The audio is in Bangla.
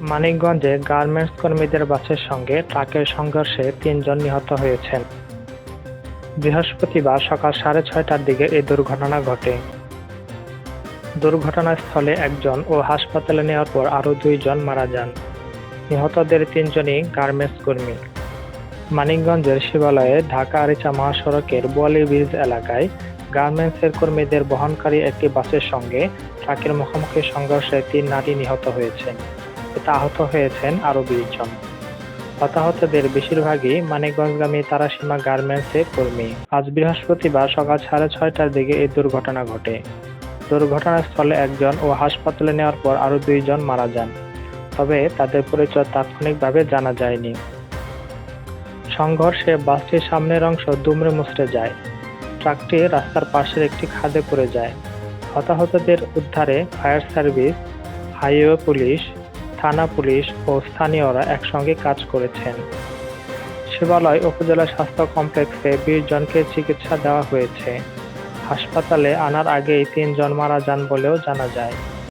মানিকগঞ্জে গার্মেন্টস কর্মীদের বাসের সঙ্গে ট্রাকের সংঘর্ষে তিনজন নিহত হয়েছেন। বৃহস্পতিবার সকাল সাড়ে ছয়টার দিকে এই দুর্ঘটনা ঘটে। দুর্ঘটনাস্থলে একজন ও হাসপাতালে নেওয়ার পর আরও দুইজন মারা যান। নিহতদের তিনজনই গার্মেন্টস কর্মী। মানিকগঞ্জের শিবালয়ে ঢাকা আরিচা মহাসড়কের বোয়ালি ব্রিজ এলাকায় গার্মেন্টসের কর্মীদের বহনকারী একটি বাসের সঙ্গে ট্রাকের মুখোমুখি সংঘর্ষে তিন নারী নিহত হয়েছেন। এতে আহত হয়েছেন আরও বিশ জন হতাহতদের বেশিরভাগই মানিকগঞ্জগামী তারাসীমা গার্মেন্টসের কর্মী। আজ বৃহস্পতিবার সকাল সাড়ে ছয়টার দিকে এই দুর্ঘটনা ঘটে। দুর্ঘটনাস্থলে একজন ও হাসপাতালে নেওয়ার পর আরও দুইজন মারা যান, তবে তাদের পরিচয় তাৎক্ষণিকভাবে জানা যায়নি। সংঘর্ষে বাসটির সামনের অংশ দুমড়ে মুচড়ে যায়। ট্রাকটি রাস্তার পাশের একটি খাদে পড়ে যায়। হতাহতদের উদ্ধারে ফায়ার সার্ভিস, হাইওয়ে পুলিশ থানা পুলিশ ও স্থানীয়রা একসঙ্গে কাজ করেছেন। শিবালয় উপজেলা স্বাস্থ্য কমপ্লেক্সে বিশ জনকে চিকিৎসা দেওয়া হয়েছে। হাসপাতালে আনার আগেই তিনজন মারা যান বলেও জানা যায়।